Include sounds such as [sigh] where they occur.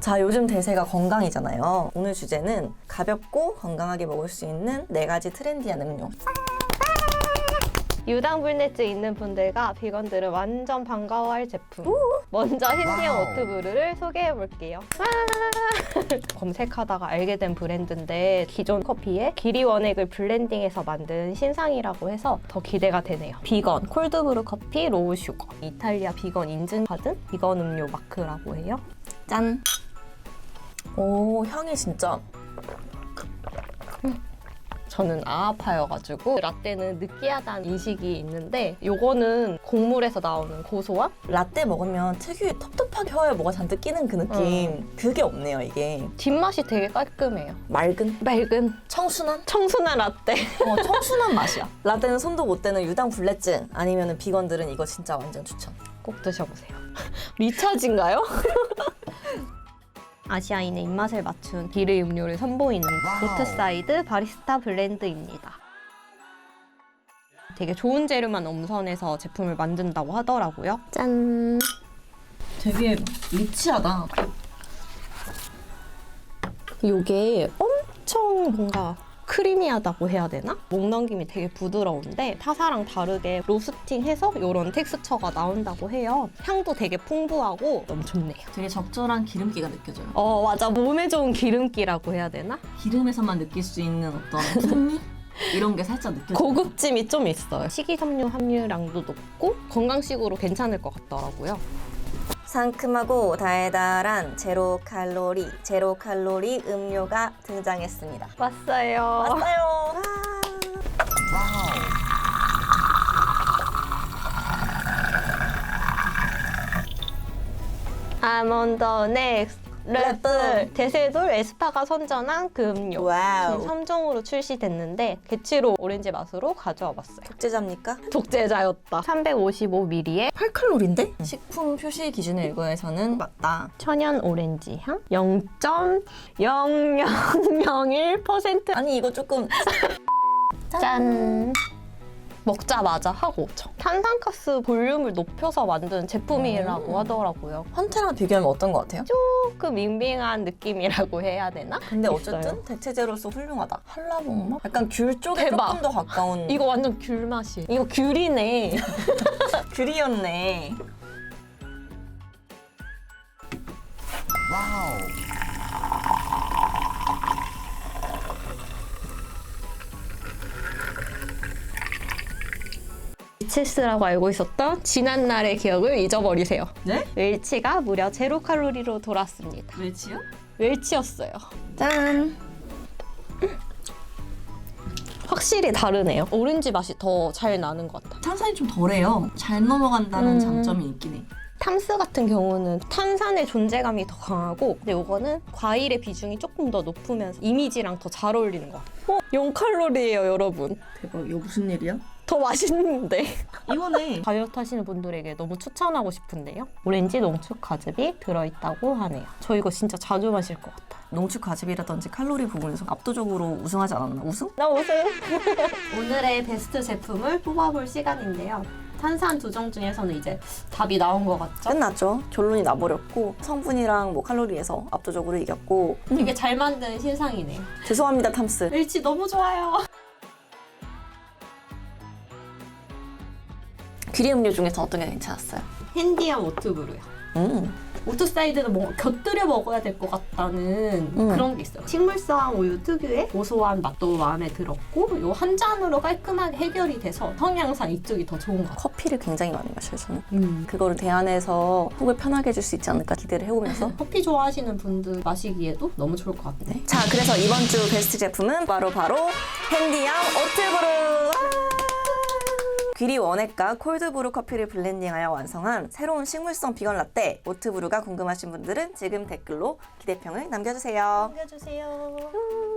자, 요즘 대세가 건강이잖아요. 오늘 주제는 가볍고 건강하게 먹을 수 있는 네 가지 트렌디한 음료. 유당불내증 있는 분들과 비건들은 완전 반가워할 제품. 먼저 힌디언 오트브루를 소개해 볼게요. [laughs] 검색하다가 알게 된 브랜드인데 기존 커피에 기리 원액을 블렌딩해서 만든 신상이라고 해서 더 기대가 되네요. 비건 콜드브루 커피 로우 슈거 이탈리아 비건 인증받은 비건 음료 마크라고 해요. 짠. 오, 향이 진짜 저는 아아파여가지고 라떼는 느끼하다는 인식이 있는데 요거는 곡물에서 나오는 고소함? 라떼 먹으면 특유의 텁텁하게 혀에 뭐가 잔뜩 끼는 그 느낌. 그게 없네요, 이게. 뒷맛이 되게 깔끔해요. 맑은, 맑은 청순한? 청순한 라떼. 어, 청순한 [laughs] 맛이야. 라떼는 손도 못 대는 유당 불내증 아니면 비건들은 이거 진짜 완전 추천. 꼭 드셔보세요. [laughs] 리차지인가요? [laughs] 아시아인의 입맛을 맞춘 기르 음료를 선보이는 보트사이드 바리스타 블렌드입니다. 되게 좋은 재료만 엄선해서 제품을 만든다고 하더라고요. 짠! 되게 리치하다. 이게 엄청 뭔가 크리미하다고 해야 되나? 목 넘김이 되게 부드러운데 타사랑 다르게 로스팅해서 이런 텍스처가 나온다고 해요. 향도 되게 풍부하고 너무 좋네요. 되게 적절한 기름기가 느껴져요. 어 맞아 몸에 좋은 기름기라고 해야 되나? 기름에서만 느낄 수 있는 어떤 풍미? [laughs] 이런 게 살짝 느껴져요. 고급짐이 좀 있어요. 식이섬유 함유량도 높고 건강식으로 괜찮을 것 같더라고요. 상큼하고 달달한 제로 칼로리, 제로 칼로리 음료가 등장했습니다. 왔어요. 왔어요. 아몬드 넥스 랩들 대세돌 에스파가 선전한 그 음료. 와우. 3종으로 출시됐는데 개치로 오렌지 맛으로 가져와 봤어요. 독재자입니까? [laughs] 독재자였다. 355ml에 8칼로리인데? 식품 표시 기준에 의거해서는 맞다. 천연 오렌지 향 0.0001% 아니 이거 조금 [laughs] 짠. 먹자마자 하고 오죠. 탄산가스 볼륨을 높여서 만든 제품이라고 오. 하더라고요. 헌테랑 비교하면 어떤 것 같아요? 조금 밍밍한 느낌이라고 해야 되나? 근데 [laughs] 있어요. 어쨌든 대체제로서 훌륭하다. 한라봉맛? 약간 귤 쪽에 대박. 조금 더 가까운 [laughs] 이거 완전 귤 맛이. 이거 귤이네. [laughs] 귤이었네. 리체스라고 알고 있었던 지난날의 기억을 잊어버리세요. 네? 웰치가 무려 제로 칼로리로 돌았습니다. 왜지요? 웰치였어요. 짠. 확실히 다르네요. 오렌지 맛이 더 잘 나는 것 같아요. 탄산이 좀 덜해요. 잘 넘어간다는 음. 장점이 있긴 해. 탐스 같은 경우는 탄산의 존재감이 더 강하고 근데 이거는 과일의 비중이 조금 더 높으면서 이미지랑 더 잘 어울리는 것 같아요. 어? 0칼로리예요, 여러분. 대박, 이거 무슨 일이야? 더 맛있는데. 이거네. 다이어트 하시는 분들에게 너무 추천하고 싶은데요. 오렌지 농축 과즙이 들어있다고 하네요. 저 이거 진짜 자주 마실 것 같아요. 농축 과즙이라든지 칼로리 부분에서 압도적으로 우승하지 않았나? 우승? 나 오세요. [laughs] 오늘의 베스트 제품을 뽑아볼 시간인데요. 탄산 두 종 중에서는 이제 답이 나온 것 같죠? 끝났죠. 결론이 나버렸고 성분이랑 뭐 칼로리에서 압도적으로 이겼고 되게 잘 만든 신상이네요. 죄송합니다 탐스. 일치 너무 좋아요. 귀리 음료 중에서 어떤 게 괜찮았어요? 핸디한 오트브루요. 음. 오트 사이드는 뭔가 곁들여 먹어야 될 것 같다는 음. 그런 게 있어요. 식물성 우유 특유의 고소한 맛도 마음에 들었고 요 한 잔으로 깔끔하게 해결이 돼서 성향상 이쪽이 더 좋은 것 같아요. 커피를 굉장히 많이 마셔요 저는. 음. 그거를 대안해서 속을 편하게 해줄 수 있지 않을까 기대를 해보면서 [laughs] 커피 좋아하시는 분들 마시기에도 너무 좋을 것 같아요. 자, 그래서 이번 주 베스트 제품은 바로 바로 핸디양 오트브루. 귀리 원액과 콜드브루 커피를 블렌딩하여 완성한 새로운 식물성 비건 라떼 오트브루가 궁금하신 분들은 지금 댓글로 기대평을 남겨주세요. 남겨주세요.